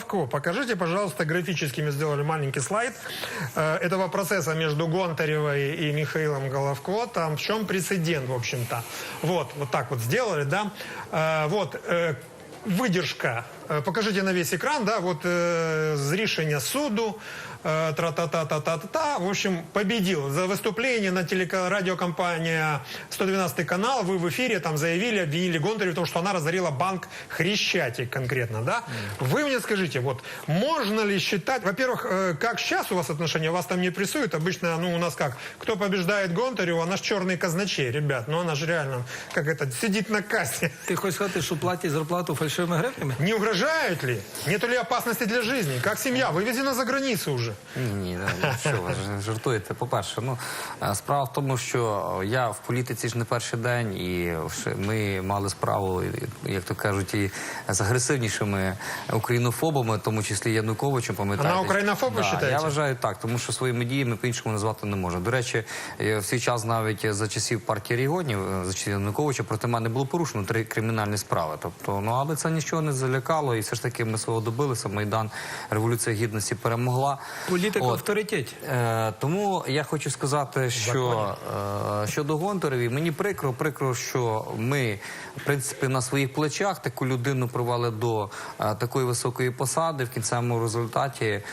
Головко, покажите, пожалуйста, графически мы сделали маленький слайд э, этого процесса между Гонтаревой и Михаилом Головко. Там в чем прецедент, в общем-то. Вот, вот так вот сделали, да. Э, вот, э, выдержка. Э, Покажите на весь экран, да, вот э, з рішення суду, э, тра-та-та-та-та-та-та. В общем, победил. За выступление на телекорадиокомпания 112 канал вы в эфире там заявили, обвинили Гонтареву в том, что она разорила банк Хрещатик конкретно, да? Вы мне скажите, вот, можно ли считать, во-первых, э, как сейчас у вас отношения, вас там не прессуют, обычно, ну, у нас как, кто побеждает Гонтареву, она ж черный казначей, ребят, ну, она же реально, как это, сидит на кассе. Ти хочеш сказати, що платять зарплату фальшивими гривнями? Не угрожают ли? Нету ли опасности для жизни? Как семья? Вывезена за границу уже. Ні, ну, що ви жартуєте. По-перше, ну е, справа в тому, що я в політиці ж не перший день, і ще ми мали справу, як то кажуть, і з агресивнішими українофобами, в тому числі Януковичем. Пам'ятаєте? Вона українофоб, ви да, вважаєте? Я вважаю так, тому що своїми діями по-іншому назвати не можна. До речі, е, в свій час навіть за часів партії регіонів, е, за часів Януковича, проти мене було порушено три кримінальні справи. Тобто, ну але це нічого не залякало, і все ж таки ми свого добилися. Майдан революція гідності перемогла. Політика От. авторитет. Е, тому я хочу сказати, що е, щодо Гонтареві, мені прикро, прикро, що ми, в принципі, на своїх плечах таку людину привели до е, такої високої посади. В кінцевому результаті, е,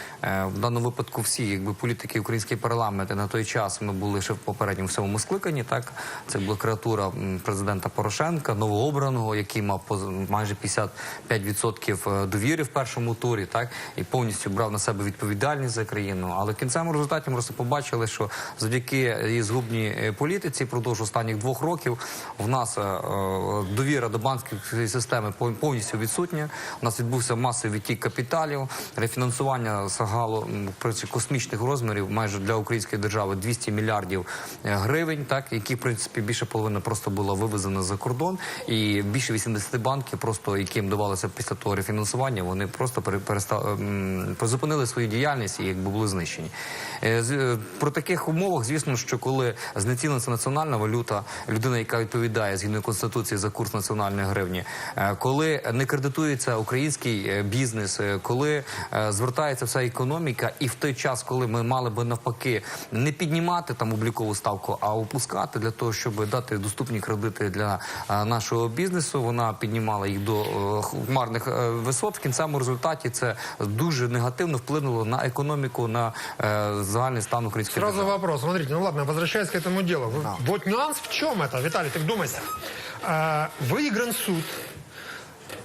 в даному випадку, всі, якби політики український парламент, і на той час ми були ще в попередньому всьому скликанні. Так це була креатура президента Порошенка, новообраного, який мав майже 55% довіри в першому турі, так і повністю брав на себе відповідальність за країну. Але в кінцевому результаті просто побачили, що завдяки її згубній е, політиці впродовж останніх двох років в нас е, е, довіра до банківської системи пов- повністю відсутня. У нас відбувся масовий відтік капіталів, рефінансування сагало космічних розмірів майже для української держави 200 мільярдів е, гривень, так які в принципі більше половини просто було вивезено за кордон, і більше 80 банків, просто яким давалося після того рефінансування, вони просто пере- перестали м, призупинили свою діяльність і якби були знищені. Е, е, Про таких умовах, звісно, що коли знеціниться національна валюта, людина, яка відповідає згідно конституції за курс національної гривні, е, коли не кредитується український бізнес, коли звертається вся економіка, і в той час, коли ми мали би навпаки не піднімати там облікову ставку, а опускати для того, щоб дати доступні кредити для нашого бізнесу, вона піднімала їх до хмарних висот. В кінцевому результаті це дуже негативно вплинуло на економіку, на е, загальний стан української Сразу держави. вопрос. Смотрите, ну ладно, возвращаясь к этому делу. Вы- Вот нюанс в чем это, Виталий, ты вдумайся. А, выигран суд.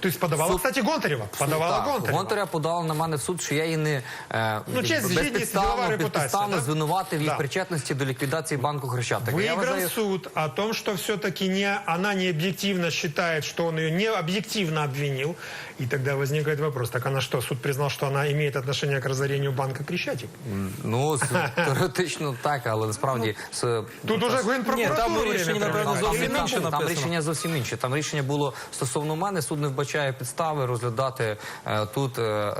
То есть подавала, Суд- кстати, Гонтарева. Подавала Так, Гонтарева. Гонтаря подала на мене в суд, що я її не е, Ну, честь, гідність, безпідставно, ділова репутація, безпідставно да? звинуватив її Да. причетності до ліквідації банку Хрещатика. Я Выигран вважаю, суд о том, что все-таки не, она не объективно считает, что он ее не объективно обвинил. И тогда возникает вопрос, так она что, суд признал, что она имеет отношение к разорению банка Крещатик? ну с- теоретично так, але насправді з- Тут уже Ні, Генпрокуратура там время рішення, напевно, принимает. зовсім Или інше наоборот? Там написано. рішення зовсім інше. Там рішення було стосовно мене. Суд не вбачає підстави розглядати е, тут е, е,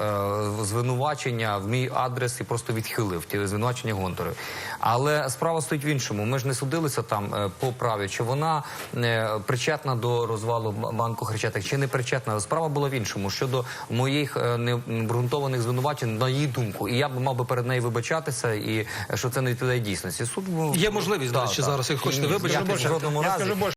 звинувачення в мій адрес і просто відхилив ті звинувачення Гонтаревої. Але справа стоїть в іншому. Ми ж не судилися там е, по праві, чи вона е, причетна до розвалу банку Хрещатик, чи не причетна. Справа була в іншому щодо моїх е, необґрунтованих звинувачень на її думку. І я б мав би перед нею вибачатися, і що це не відповідає дійсності. Суд Є можливість, речі, так. зараз, як хочете вибачити. я разі. скажу больше.